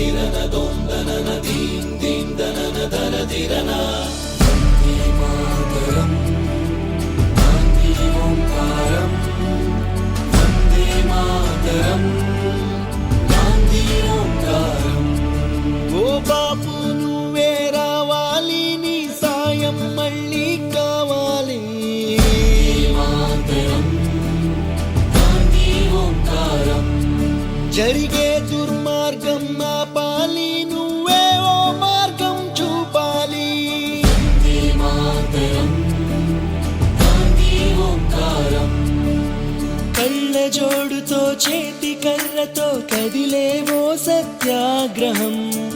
திரன தொந்தன நதீம் தீந்தன தர திரன வந்தே மாதரம் காந்தி ஓங்காரம் வந்தே மாதரம் காந்தி ఓంకారం ఓ బాబు నువ్వే రావాలి నీ సాయం మళ్ళీ కావాలి మాతరం కాంతి ఓంకారం జరిగే దుర్మార్గం మా కళ్ళ జోడుతో చేతి కర్రతో కదిలేవో సత్యాగ్రహం.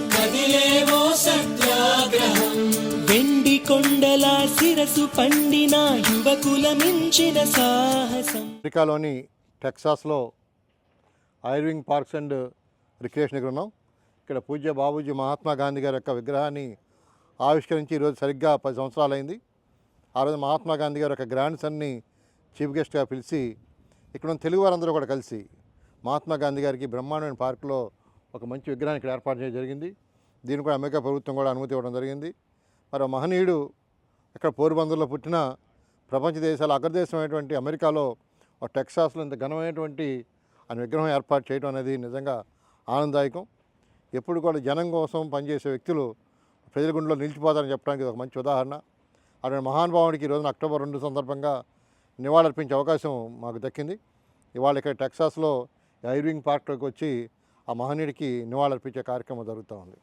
కదిలేవో సత్యాగ్రహం. వెండి కొండల శిరసు పండిన యువకుల మించిన సాహసం. అమెరికాలోని టెక్సాస్లో ఐర్వింగ్ పార్క్స్ అండ్ రిక్రియేషన్ దగ్గర ఉన్నాం. ఇక్కడ పూజ్య బాబూజీ మహాత్మా గాంధీ గారి యొక్క విగ్రహాన్ని ఆవిష్కరించి ఈరోజు సరిగ్గా పది సంవత్సరాలు అయింది ఆ రోజు మహాత్మా గాంధీ గారి యొక్క గ్రాండ్ సన్ని చీఫ్ గెస్ట్గా పిలిచి ఇక్కడ ఉన్న తెలుగు వారందరూ కూడా కలిసి మహాత్మా గాంధీ గారికి బ్రహ్మాండమైన పార్కులో ఒక మంచి విగ్రహాన్ని ఇక్కడ ఏర్పాటు చేయడం జరిగింది. దీని కూడా అమెరికా ప్రభుత్వం కూడా అనుమతి ఇవ్వడం జరిగింది. మరి మహనీయుడు ఇక్కడ పోరుబందర్లో పుట్టిన ప్రపంచ దేశాల అగ్రదేశమైనటువంటి అమెరికాలో ఒక టెక్సాస్లో ఇంత ఘనమైనటువంటి ఆయన విగ్రహం ఏర్పాటు చేయడం అనేది నిజంగా ఆనందదాయకం. ఎప్పుడు కూడా జనం కోసం పనిచేసే వ్యక్తులు ప్రజల గుండెలో నిలిచిపోతారని చెప్పడానికి ఒక మంచి ఉదాహరణ. అటువంటి మహానుభావుడికి ఈ రోజున అక్టోబర్ రెండు సందర్భంగా నివాళులర్పించే అవకాశం మాకు దక్కింది. ఇవాళ ఇక్కడ టెక్సాస్లో ఐర్వింగ్ పార్క్లోకి వచ్చి ఆ మహనీయుడికి నివాళులర్పించే కార్యక్రమం జరుగుతూ ఉంది.